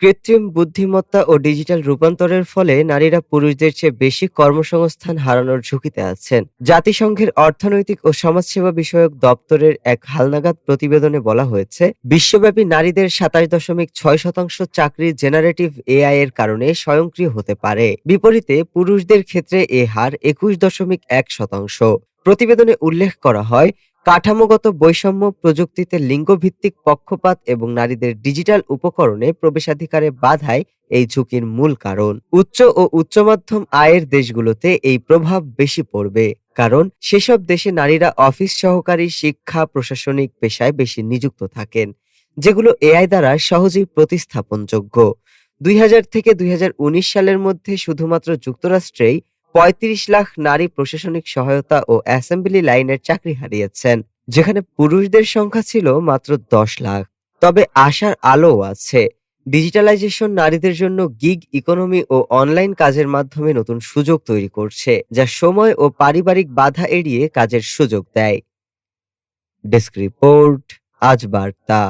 কৃত্রিম বুদ্ধিমত্তা ও ডিজিটাল রূপান্তরের ফলে নারীরা পুরুষদের চেয়ে বেশি কর্মসংস্থান হারানোর ঝুঁকিতে আছেন। জাতিসংঘের অর্থনৈতিক ও সমাজসেবা বিষয়ক দপ্তরের এক হালনাগাদ প্রতিবেদনে বলা হয়েছে, বিশ্বব্যাপী নারীদের সাতাশ দশমিক ছয় শতাংশ চাকরি জেনারেটিভ এআই এর কারণে স্বয়ংক্রিয় হতে পারে। বিপরীতে, পুরুষদের ক্ষেত্রে এ হার একুশ দশমিক এক শতাংশ। প্রতিবেদনে উল্লেখ করা হয় কাঠামোগত বৈষম্য প্রযুক্তিতে লিঙ্গভিত্তিক পক্ষপাত এবং নারীদের ডিজিটাল উপকরণে প্রবেশাধিকারে বাধায় এই ঝুঁকির মূল কারণ। উচ্চ ও উচ্চ মাধ্যম আয়ের দেশগুলোতে এই প্রভাব বেশি পড়বে, কারণ সেসব দেশে নারীরা অফিস সহকারী শিক্ষা, প্রশাসনিক পেশায় বেশি নিযুক্ত থাকেন, যেগুলো এআই দ্বারা সহজেই প্রতিস্থাপনযোগ্য। দুই হাজার থেকে দুই হাজার উনিশ সালের মধ্যে শুধুমাত্র যুক্তরাষ্ট্রেই পঁয়ত্রিশ লাখ নারী প্রশাসনিক সহায়তা ও অ্যাসেম্বলি লাইনের চাকরি হারিয়েছেন, যেখানে পুরুষদের সংখ্যা ছিল মাত্র দশ লাখ। তবে আশার আলোও আছে। ডিজিটালাইজেশন নারীদের জন্য গিগ ইকোনমি ও অনলাইন কাজের মাধ্যমে নতুন সুযোগ তৈরি করছে, যা সময় ও পারিবারিক বাধা এড়িয়ে কাজের সুযোগ দেয়। ডেস্ক রিপোর্ট, আজ বার্তা।